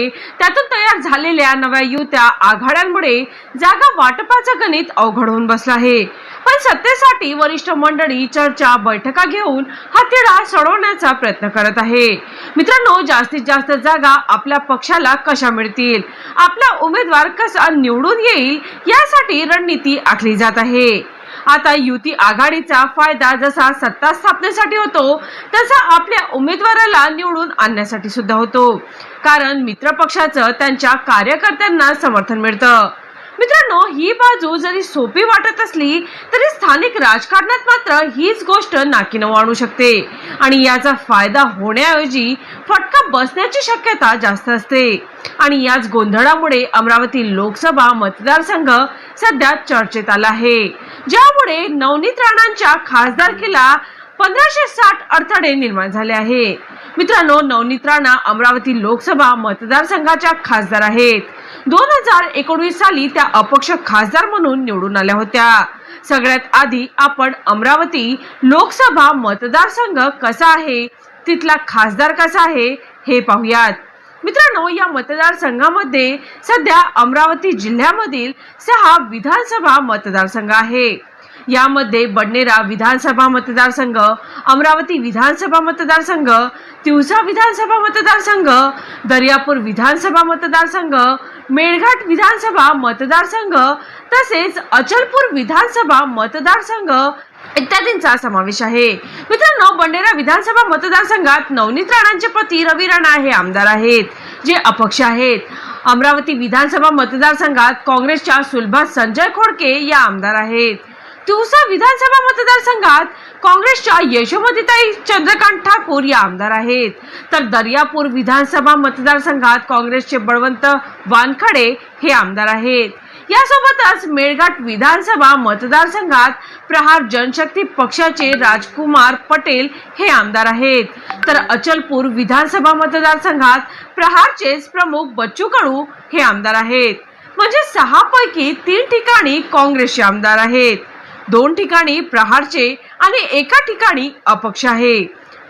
त्यातून तयार झालेल्या नव्या युत्या आघाड्यांमुळे जागा वाटपाचं गणित अवघड होऊन बसलं आहे. पण सत्तेसाठी वरिष्ठ मंडळी चर्चा बैठका घेऊन हा तिढा सोडवण्याचा प्रयत्न करत आहे. मित्रांनो जास्तीत जास्त जागा आपल्या पक्षाला कशा मिळतील? आपला उमेदवार कसा निवडून येईल? यासाठी रणनीती आखली जात आहे. आता युती आघाडीचा फायदा जसा सत्ता स्थापनेसाठी होतो तसा आपल्या उमेदवाराला निवडून आणण्यासाठी सुद्धा होतो. कारण मित्र पक्षाचं त्यांच्या कार्यकर्त्यांना समर्थन मिळतं. मित्रांनो ही बाजू जरी सोपी वाटत असली तरी स्थानिक राजकारणात मात्र हीच गोष्ट नाकीनं आणू शकते. आणि याचा फायदा होण्याऐवजी फटका बसण्याची शक्यता जास्त असते. आणि याच गोंधळामुळे अमरावती लोकसभा मतदारसंघ सध्या चर्चेत आला आहे. ज्यामुळे नवनीत राणांच्या खासदारकीला पंधराशे साठ अडथळे निर्माण झाले आहे. मित्रांनो नवनीत राणा अमरावती लोकसभा मतदारसंघाच्या खासदार आहेत. दोन हजार एकोणवीस साली त्या अपक्ष खासदार म्हणून निवडून आल्या होत्या. सगळ्यात आधी आपण अमरावती लोकसभा मतदारसंघ कसा आहे तिथला खासदार कसा आहे हे पाहूयात. मित्रांनो या मतदारसंघामध्ये सध्या अमरावती जिल्ह्यामधील सहा विधानसभा मतदारसंघ आहे. यामध्ये बडनेरा विधानसभा मतदारसंघ अमरावती विधानसभा मतदारसंघ तिवसा विधानसभा मतदारसंघ दर्यापूर विधानसभा मतदारसंघ मेळघाट विधानसभा मतदारसंघ तसेच अचलपूर विधानसभा मतदारसंघ इत्यादींचा समावेश आहे. मित्रांनो बंडेरा विधानसभा मतदारसंघात नवनीत राणांचे पती रवी राणा हे आमदार आहेत जे अपक्ष आहेत. अमरावती विधानसभा मतदारसंघात काँग्रेसच्या सुलभा संजय खोडके या आमदार आहेत. तिवसा विधानसभा मतदारसंघात काँग्रेसच्या यशोमतीताई चंद्रकांत ठाकूर या आमदार आहेत. तर दर्यापूर विधानसभा मतदारसंघात काँग्रेसचे बळवंत वानखडे हे आमदार आहेत. यासोबतच मेळघाट विधानसभा मतदारसंघात प्रहार जनशक्ती पक्षाचे राजकुमार पटेल हे आमदार आहेत. तर अचलपूर विधानसभा मतदारसंघात प्रहारचेच प्रमुख बच्चू कडू हे आमदार आहेत. म्हणजे सहा पैकी तीन ठिकाणी काँग्रेसचे आमदार आहेत. दोन ठिकाणी प्रहारचे आणि एका ठिकाणी अपक्ष आहे.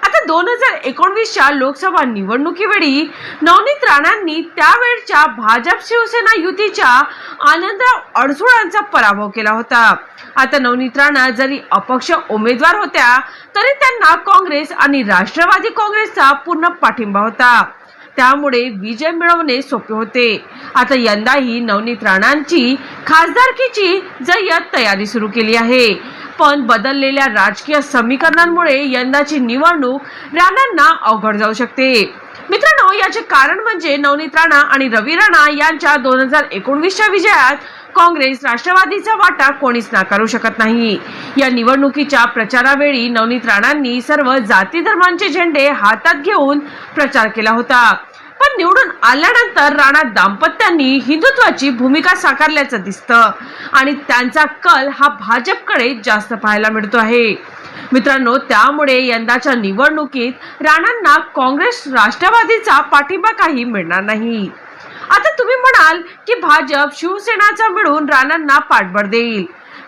आता दोन हजार एकोणवीसच्या लोकसभा निवडणुकीवेळी नवनीत राणांनी त्यावेळच्या भाजप शिवसेना युतीच्या आनंदराव अडसुळांचा पराभव केला होता. आता नवनीत राणा जरी अपक्ष उमेदवार होत्या तरी त्यांना काँग्रेस आणि राष्ट्रवादी काँग्रेसचा पूर्ण पाठिंबा होता. त्यामुळे विजय मिळवणे सोपे होते. आता यंदाही नवनीत राणांची खासदारकीची जय्यत तयारी सुरू केली आहे. पण बदललेल्या राजकीय समीकरणांमुळे यंदाची निवडणूक राणांना अवघड जाऊ शकते. मित्रांनो याचे कारण म्हणजे नवनीत राणा आणि रवी राणा यांच्या दोन हजार एकोणवीसच्या विजयात काँग्रेस राष्ट्रवादीचा वाटा कोणीच नाकारू शकत नाही. या निवडणुकीच्या प्रचारावेळी नवनीत राणांनी सर्व जाती धर्मांचे झेंडे हातात घेऊन प्रचार केला होता. पण निवडून आल्यानंतर राणा दाम्पत्यांनी हिंदुत्वाची भूमिका साकारल्याचं दिसतं. आणि त्यांचा कल हा भाजपकडे जास्त पाहायला मिळतो आहे. मित्रांनो त्यामुळे यंदाच्या निवडणुकीत राणांना काँग्रेस राष्ट्रवादीचा पाठिंबा काही मिळणार नाही. आता तुम्ही म्हणाल की भाजप शिवसेनाचा मिळून राणांना पाठबळ देईल.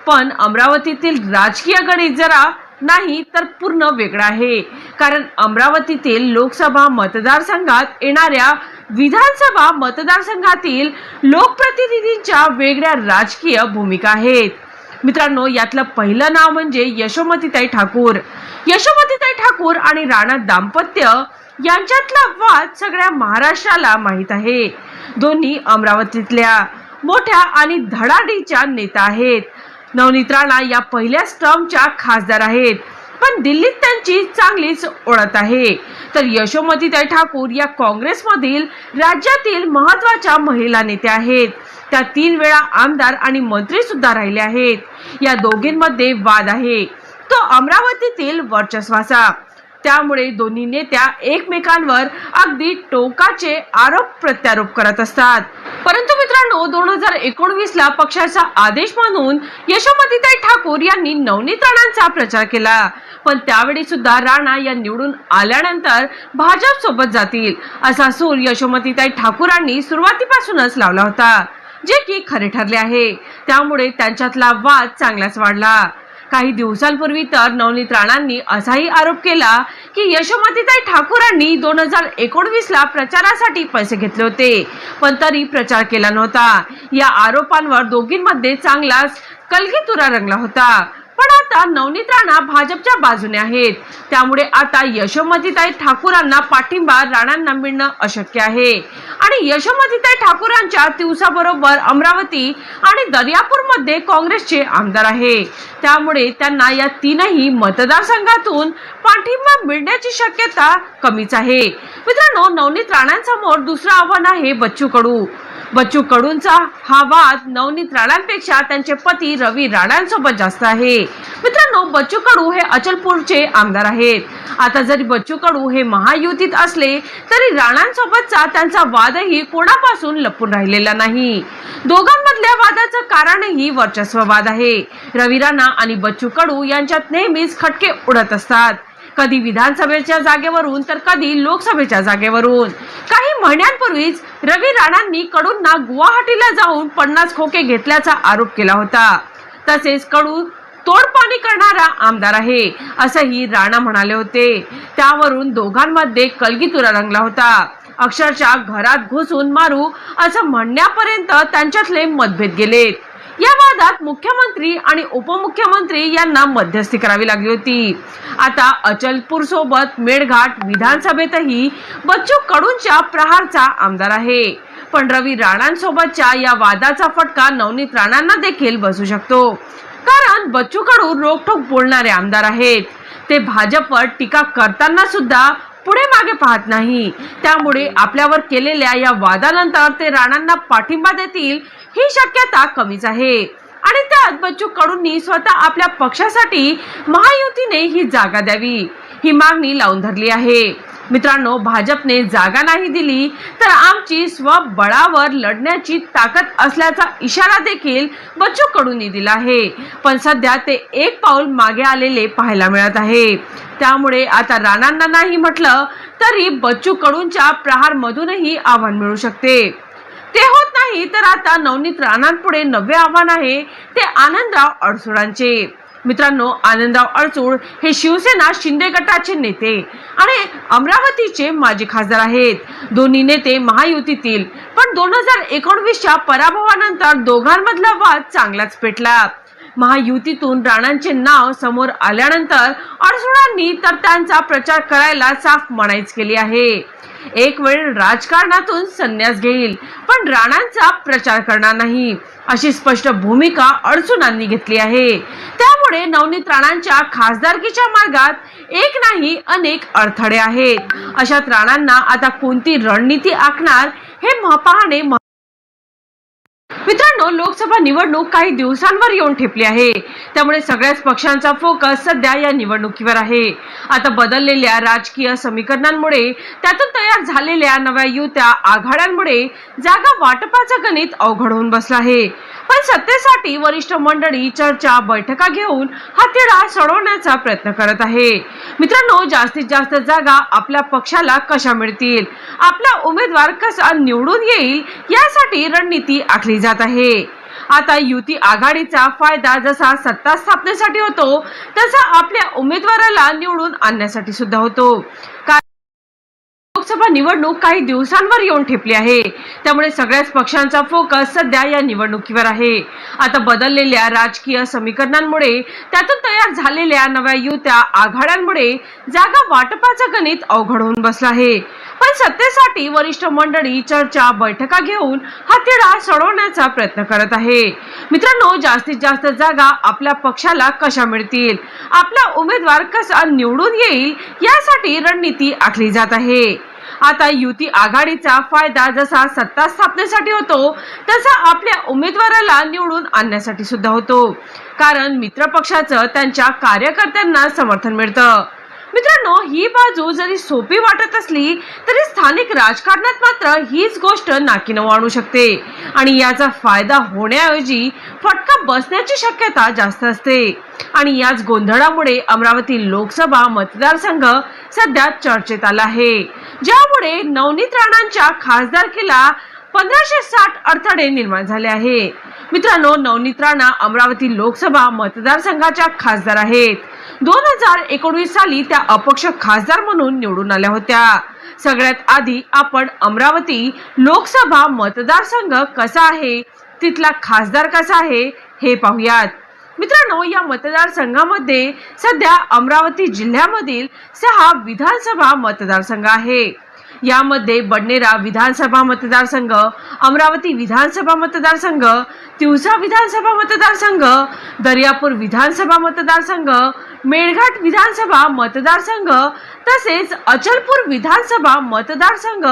पण अमरावतीतील राजकीय गणित जरा नाही तर पूर्ण वेगळा आहे. कारण अमरावतीतील लोकसभा मतदारसंघात येणाऱ्या विधानसभा मतदारसंघातील लोकप्रतिनिधींच्या वेगळ्या राजकीय भूमिका आहेत. मित्रांनो यातलं पहिलं नाव म्हणजे यशोमतीताई ठाकूर. यशोमतीताई ठाकूर आणि राणा दाम्पत्य यांच्यातला वाद सगळ्या महाराष्ट्राला माहीत आहे. दोन्ही अमरावतीतल्या मोठ्या आणि धडाडीच्या नेता आहेत. नवनीत राणा या पहिल्याच टर्मच्या खासदार आहेत. पण दिल्लीत त्यांची चांगलीच ओळख आहे. तर यशोमतीताई ठाकूर या काँग्रेसमधील राज्यातील महत्त्वाच्या महिला नेत्या आहेत. त्या तीन वेळा आमदार आणि मंत्री सुद्धा राहिले आहेत. या दोघींमध्ये वाद आहे. तो अमरावतीतील वर्चस्वाचा. त्यामुळे दोन्ही नेत्या एकमेकांवर अगदी टोकाचे आरोप प्रत्यारोप करत असतात. परंतु मित्रांनो दोन हजार एकोणवीस ला पक्षाचा आदेश मानून यशोमतीताई ठाकूर यांनी नवनीत राणांचा प्रचार केला. पण त्यावेळी सुद्धा राणा या निवडून आल्यानंतर भाजप सोबत जातील असा सूर यशोमतीताई ठाकूरांनी सुरुवातीपासूनच लावला होता जे की खरे ठरले आहे. त्यामुळे त्यांच्यातला वाद चांगलाच वाढला. काही दिवसांपूर्वी तर नवनीत राणांनी असाही आरोप केला की यशोमतीताई ठाकूरांनी दोन हजार एकोणवीस ला प्रचारासाठी पैसे घेतले होते. पण तरी प्रचार केला नव्हता. या आरोपांवर दोघींमध्ये चांगलाच कलगीतुरा रंगला होता. पण आता नवनीत राणा भाजपच्या बाजूने आहेत. त्यामुळे आता यशोमतीताई ठाकूरांना पाठिंबा राणांना मिळणं अशक्य आहे. आणि यशोमतीताई ठाकूरांच्या दिवसाबरोबर अमरावती आणि दर्यापूरमध्ये काँग्रेसचे आमदार आहे. त्यामुळे त्यांना या तीनही मतदारसंघातून पाठिंबा मिळण्याची शक्यता कमीच आहे. मित्रांनो नवनीत राणांसमोर दुसरं आव्हान आहे बच्चू कडू बच्चू कडूंचा हा वाद नवनीत राणांपेक्षा त्यांचे पती रवी राणांसोबत जास्त आहे. मित्रांनो बच्चू कडू हे अचलपूरचे आमदार आहेत. आता जरी बच्चू कडू हे महायुतीत असले तरी राणांसोबतचा त्यांचा वादही कोणापासून लपून राहिलेला नाही. दोघांमधल्या वादाचं कारणही वर्चस्व वाद आहे. रवी राणा आणि बच्चू कडू यांच्यात नेहमीच खटके उडत असतात. कधी विधानसभेच्या जागेवरून तर कधी लोकसभेच्या जागेवरून. काही महिन्यांपूर्वीच रवी राणांनी कडूंना गुवाहाटीला जाऊन पन्नास खोके घेतल्याचा आरोप केला होता. तसेच कडू तोडपाणी करणारा आमदार आहे असंही राणा म्हणाले होते. त्यावरून दोघांमध्ये कलगीतुरा रंगला होता. अक्षरशः घरात घुसून मारू असं म्हणण्यापर्यंत त्यांच्यातले मतभेद गेलेत. या वादात मुख्यमंत्री आणि उपमुख्यमंत्री यांना मध्यस्थी करावी लागली होती. आता अचलपूर सोबत मेळघाट विधानसभेतही बच्चू कडूंच्या प्रहारचा आमदार आहे. पण रवी राणांसोबतच्या या वादाचा फटका नवनीत राणांना देखील बसू शकतो. कारण बच्चू कडू रोखोक बोलणारे आमदार आहेत. ते भाजपवर टीका करताना सुद्धा पुढे मागे पाहत नाही. त्यामुळे आपल्यावर केलेल्या या वादानंतर ते राणांना पाठिंबा देतील ही शक्यता कमीच आहे. आणि त्यात बच्चू कडूंनी स्वतः आपल्या पक्षासाठी महायुतीने ही जागा द्यावी. ही मागणी लावून धरली आहे. मित्रांनो भाजपने जागा नाही दिली तर आमची स्वबळावर लढण्याची ताकद असल्याचा इशारा देखील बच्चू कडूंनी दिला आहे. पण सध्या ते एक पाऊल मागे आलेले पाहायला मिळत आहे. त्यामुळे आता राणांना नाही म्हटलं तरी बच्चू कडूंच्या प्रहार मधूनही आव्हान मिळू शकते. ते होत नाही तर आता नवनीत राणांपुढे नवे आव्हान आहे ते आनंदराव अडसुळांचे. मित्रांनो आनंदराव अडसूळ हे शिवसेना शिंदे गटाचे नेते आणि अमरावतीचे माजी खासदार आहेत. दोन्ही नेते महायुतीतील पण दोन हजार एकोणवीसच्या पराभवानंतर दोघांमधला वाद चांगलाच पेटला. महायुतीतून राणांचे नाव समोर आल्यानंतर अडसुळांनी तर त्यांचा प्रचार करायला साफ मनाईच केली आहे. एक वेळ राजकारणातून संन्यास घेईल पण राणांचा प्रचार करणार नाही अशी स्पष्ट भूमिका अडचणांनी घेतली आहे. त्यामुळे नवनीत राणांच्या खासदारकीच्या मार्गात एक नाही अनेक अडथळे आहेत. अशात राणांना आता कोणती रणनीती आखणार हे पाहणे मित्रांनो लोकसभा निवडणूक काही दिवसांवर येऊन ठेपली आहे. त्यामुळे सगळ्याच पक्षांचा फोकस सध्या या निवडणुकीवर आहे. आता बदललेल्या राजकीय समीकरणांमुळे त्यातून तयार झालेल्या नव्या युत्या आघाड्यांमुळे जागा वाटपाचं गणित अवघड होऊन बसलं आहे. पण सत्तेसाठी वरिष्ठ मंडळी चर्चा बैठका घेऊन हा तिढा सोडवण्याचा प्रयत्न करत आहे. मित्रांनो जास्तीत जास्त जागा आपल्या पक्षाला कशा मिळतील? आपला उमेदवार कसा निवडून येईल? यासाठी रणनीती आखली जात आहे. आता युती आघाडीचा फायदा जसा सत्ता स्थापनेसाठी होतो तसा आपल्या उमेदवाराला निवडून आणण्यासाठी सुद्धा होतो. लोकसभा निवडणूक काही दिवसांवर येऊन ठेपली आहे. त्यामुळे सगळ्याच पक्षांचा फोकस सध्या या निवडणुकीवर आहे. आता बदललेल्या राजकीय समीकरणांमुळे त्यातून तयार झालेल्या नव्या युत्या आघाड्यांमुळे जागा वाटपाचं गणित अवघड होऊन बसलं आहे. पण सत्तेसाठी वरिष्ठ मंडळी चर्चा बैठका घेऊन हा सोडवण्याचा प्रयत्न करत आहे. मित्रांनो जास्तीत जास्त जागा आपल्या पक्षाला कशा मिळतील? आपला उमेदवार कसा निवडून येईल? यासाठी रणनीती आखली जात आहे. आता युती आघाडीचा फायदा जसा सत्ता स्थापनेसाठी होतो तसा आपल्या उमेदवाराला निवडून आणण्यासाठी सुद्धा होतो. कारण मित्र पक्षाचं त्यांच्या कार्यकर्त्यांना समर्थन मिळतं. मित्रांनो ही बाजू जरी सोपी वाटत असली तरी स्थानिक राजकारणात मात्र हीच गोष्ट नाकीनऊ आणू शकते. आणि याचा फायदा होण्याऐवजी फटका बसण्याची शक्यता जास्त असते. आणि याच गोंधळामुळे अमरावती लोकसभा मतदारसंघ सध्या चर्चेत आला आहे. ज्यामुळे नवनीत राणांच्या खासदारकीला पंधराशे साठ अडथळे निर्माण झाले आहे मित्रांनो नवनीत राणा अमरावती लोकसभा मतदारसंघाच्या खासदार आहेत. दोन हजार एकोणवीस साली त्या अपक्ष खासदार म्हणून निवडून आल्या होत्या. सगळ्यात आधी आपण अमरावती लोकसभा मतदारसंघ कसा आहे तिथला खासदार कसा आहे हे पाहूयात. मित्रांनो या मतदारसंघामध्ये सध्या अमरावती जिल्ह्यामधील सहा विधानसभा मतदारसंघ आहे. यामध्ये बडनेरा विधानसभा मतदारसंघ अमरावती विधानसभा मतदारसंघ तिवसा विधानसभा मतदारसंघ दर्यापूर विधानसभा मतदारसंघ मेळघाट विधानसभा मतदारसंघ तसेच अचलपूर विधानसभा मतदारसंघ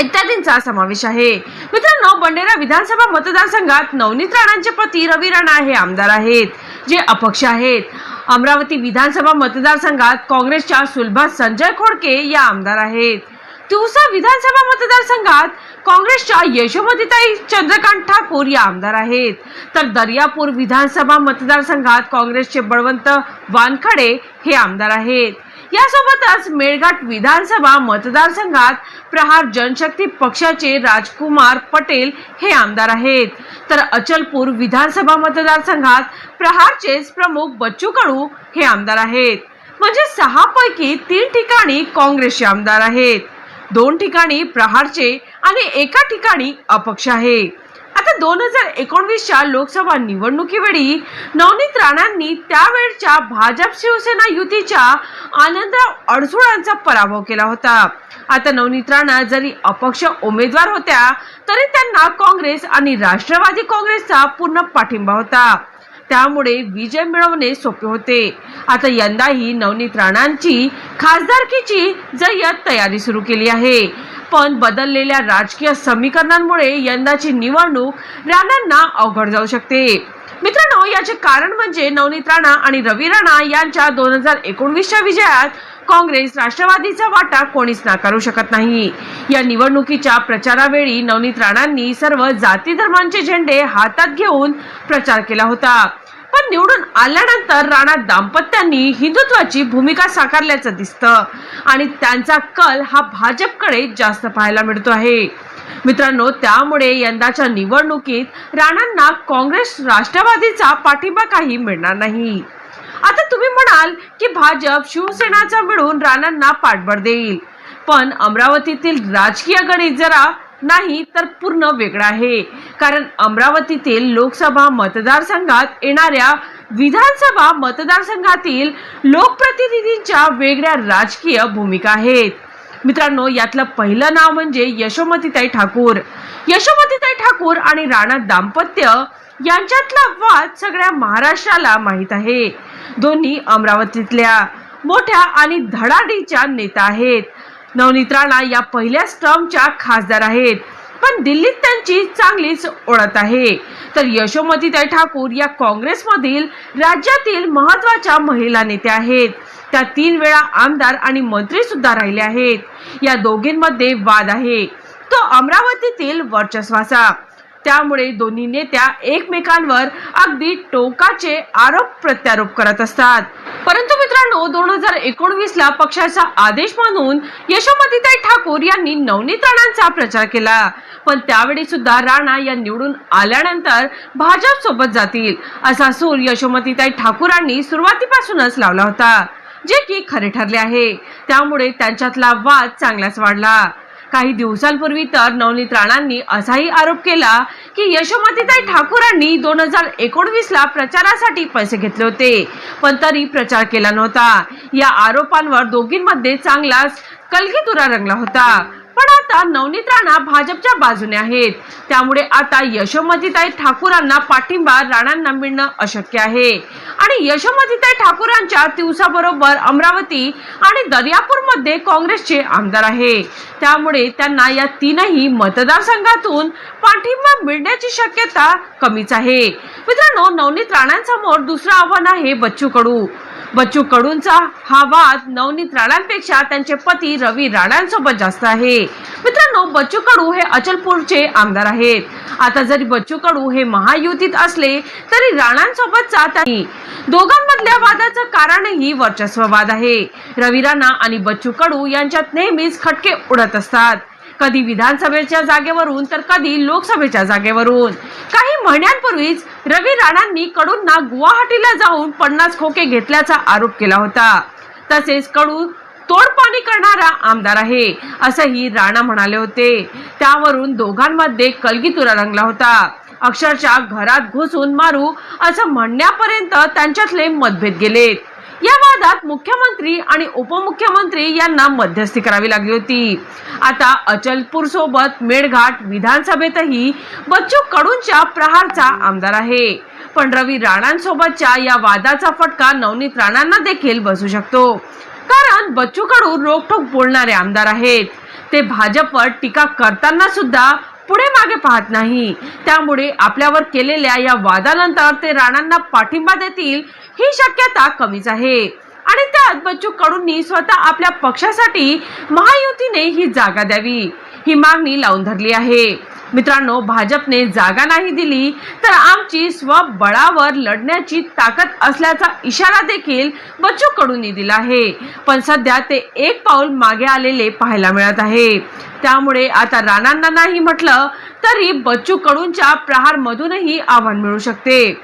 इत्यादींचा समावेश आहे. मित्रांनो बंडेरा विधानसभा मतदारसंघात नवनीत राणांचे पती रवी राणा हे आमदार आहेत जे अपक्ष आहेत. अमरावती विधानसभा मतदारसंघात काँग्रेसच्या सुलभा संजय खोडके या आमदार आहेत. तिवसा विधानसभा मतदारसंघात काँग्रेसच्या यशोमतीताई चंद्रकांत ठाकूर या आमदार आहेत. तर दर्यापूर विधानसभा मतदारसंघात काँग्रेसचे बळवंत वानखडे हे आमदार आहेत. यासोबतच मेळघाट विधानसभा मतदारसंघात प्रहार जनशक्ती पक्षाचे राजकुमार पटेल हे आमदार आहेत. तर अचलपूर विधानसभा मतदारसंघात प्रहारचेच प्रमुख बच्चू कडू हे आमदार आहेत. म्हणजे सहा पैकी तीन ठिकाणी काँग्रेसचे आमदार आहेत. दोन ठिकाणी प्रहारचे आणि एका ठिकाणी अपक्ष आहे. आता दोन हजार एकोणवीसच्या लोकसभा निवडणुकीवेळी नवनीत राणांनी त्यावेळच्या भाजप शिवसेना युतीच्या आनंदराव अडसुळांचा पराभव केला होता. आता नवनीत राणा जरी अपक्ष उमेदवार होत्या तरी त्यांना काँग्रेस आणि राष्ट्रवादी काँग्रेसचा पूर्ण पाठिंबा होता. त्यामुळे विजय मिळवणे सोपे होते. आता यंदाही नवनीत राणांची खासदारकीची जय्यत तयारी सुरू केली आहे. पण बदललेल्या राजकीय समीकरणांमुळे यंदाची निवडणूक राणांना अवघड जाऊ शकते. मित्रांनो याचे कारण म्हणजे नवनीत राणा आणि रवी राणा यांच्या दोन हजार एकोणवीसच्या विजयात काँग्रेस राष्ट्रवादीचा वाटा कोणीच नाकारू शकत नाही. या निवडणुकीच्या प्रचारावेळी नवनीत राणांनी सर्व जाती धर्मांचे झेंडे हातात घेऊन प्रचार केला होता. पण निवडून आल्यानंतर राणा दाम्पत्यांनी हिंदुत्वाची भूमिका साकारल्याचं दिसतं आणि त्यांचा कल हा भाजपकडे जास्त पाहायला मिळतो आहे. मित्रांनो त्यामुळे यंदाच्या निवडणुकीत राणांना काँग्रेस राष्ट्रवादीचा पाठिंबा काही मिळणार नाही. आता तुम्ही म्हणाल की भाजप शिवसेनाचा मिळून राणांना पाठबळ देईल. पण अमरावतीतील राजकीय गणित जरा नाही तर पूर्ण वेगळं आहे. कारण अमरावतीतील लोकसभा मतदारसंघात येणाऱ्या विधानसभा मतदारसंघातील लोकप्रतिनिधींच्या वेगळ्या राजकीय भूमिका आहेत. मित्रांनो यातलं पहिलं नाव म्हणजे यशोमतीताई ठाकूर. यशोमतीताई ठाकूर आणि राणा दाम्पत्य यांच्यातला वाद सगळ्या महाराष्ट्राला माहीत आहे. दोन्ही अमरावतीतल्या मोठ्या आणि धडाडीच्या नेता आहेत. नवनीत राणा या पहिल्याच टर्मच्या खासदार आहेत पण दिल्लीत त्यांची चांगलीच ओळख आहे. तर यशोमतीताई ठाकूर या काँग्रेसमधील राज्यातील महत्त्वाच्या महिला नेत्या आहेत. त्या तीन वेळा आमदार आणि मंत्री सुद्धा राहिले आहेत. या दोघींमध्ये वाद आहे. तो अमरावतीतील वर्चस्वाचा. त्यामुळे दोन्ही नेत्या एकमेकांवर अगदी टोकाचे आरोप प्रत्यारोप करत असतात. परंतु मित्रांनो दोन हजार एकोणवीस ला पक्षाचा आदेश मानून यशोमतीताई ठाकूर यांनी नवनीत राणांचा प्रचार केला. पण त्यावेळी सुद्धा राणा या निवडून आल्यानंतर भाजप सोबत जातील असा सूर यशोमतीताई ठाकूरांनी सुरुवातीपासूनच लावला होता जे की खरे ठरले आहे. त्यामुळे त्यांच्यातला वाद चांगलाच वाढला. काही दिवसांपूर्वी तर नवनीत राणांनी असाही आरोप केला की यशोमतीताई ठाकूरांनी दोन हजार एकोणवीस ला प्रचारासाठी पैसे घेतले होते. पण तरी प्रचार केला नव्हता. या आरोपांवर दोघींमध्ये चांगलाच कलगीतुरा रंगला होता. पण आता नवनीत राणा भाजपच्या बाजूने आहेत. त्यामुळे आता यशोमतीताई ठाकूरांना पाठिंबा राणांना मिळणं अशक्य आहे. आणि यशोमतीताई ठाकूरांच्या दिवसाबरोबर अमरावती आणि दर्यापूरमध्ये काँग्रेसचे आमदार आहे. त्यामुळे त्यांना या तीनही मतदारसंघातून पाठिंबा मिळण्याची शक्यता कमीच आहे. मित्रांनो नवनीत राणांसमोर दुसरं आव्हान आहे बच्चू कडू बच्चू कडूंचा हा वाद नवनीत राणांपेक्षा त्यांचे पती रवी राणांसोबत जास्त आहे. मित्रांनो बच्चू कडू हे अचलपूरचे आमदार आहेत. आता जरी बच्चू कडू हे महायुतीत असले तरी राणांसोबतचा त्यांनी दोघांमधल्या वादाचं कारणही वर्चस्व वाद आहे. रवी राणा आणि बच्चू कडू यांच्यात नेहमीच खटके उडत असतात. कधी विधानसभेच्या जागेवरून तर कधी लोकसभेच्या जागेवरून. काही महिन्यांपूर्वीच रवी राणांनी कडूंना गुवाहाटीला जाऊन पन्नास खोके घेतल्याचा आरोप केला होता. तसेच कडू तोडपाणी करणारा आमदार आहे असंही राणा म्हणाले होते. त्यावरून दोघांमध्ये कलगीतुरा रंगला होता. अक्षरशः घरात घुसून मारू असं म्हणण्यापर्यंत त्यांच्यातले मतभेद गेलेत. या वादात मुख्यमंत्री आणि उपमुख्यमंत्री यांना मध्यस्थी करावी लागली होती. आता अचलपूर सोबत मेळघाट विधानसभेतही बच्चू कडूंच्या प्रहारचा आमदार आहे. पण रवी राणांसोबतच्या या वादाचा फटका नवनीत राणांना देखील बसू शकतो. कारण बच्चू कडू रोखोक बोलणारे आमदार आहेत. ते भाजपवर टीका करताना सुद्धा पुढे मागे पाहत नाही. त्यामुळे आपल्यावर केलेल्या या वादानंतर ते राणांना पाठिंबा देतील ही शक्यता कमीच आहे. आणि त्यात बच्चू कडूंनी स्वतः आपल्या पक्षासाठी महायुतीने ही जागा द्यावी. ही मागणी लावून धरली आहे. मित्रांनो भाजपने जागा नाही दिली तर आमची स्वबळावर लढण्याची ताकद असल्याचा इशारा देखील बच्चू कडूंनी दिला आहे. पण सध्या ते एक पाऊल मागे आलेले पाहायला मिळत आहे. त्यामुळे आता राणांना नाही म्हटलं तरी बच्चू कडूंच्या प्रहार मधूनही आव्हान मिळू शकते.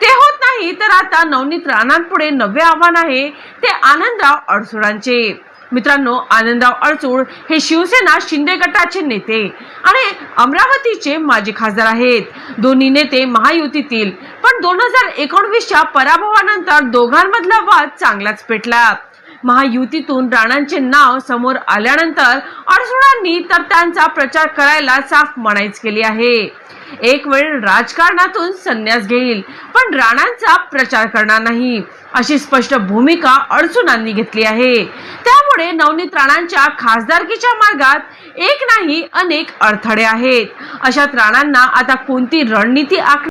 ते होत नाही. तर आता नवनीत राणांपुढे नवे आव्हान आहे. ते आनंदराव अडसुडांचे मित्रांनो आनंदराव अडचूळ हे शिवसेना शिंदे गटाचे नेते आणि अमरावतीचे माजी खासदार आहेत. दोन्ही नेते महायुतीतील. पण दोन हजार एकोणवीसच्या पराभवानंतर दोघांमधला वाद चांगलाच पेटला. महायुतीतून राणांचे नाव समोर आल्यानंतर अडसुळांनी तर त्यांचा प्रचार करायला साफ मनाईच केली आहे. एक वेळ राजकारणातून संन्यास घेईल पण राणांचा प्रचार करणार नाही. अशी स्पष्ट भूमिका अडचुणांनी घेतली आहे. त्यामुळे नवनीत राणांच्या खासदारकीच्या मार्गात एक नाही अनेक अडथळे आहेत. अशात राणांना आता कोणती रणनीती आख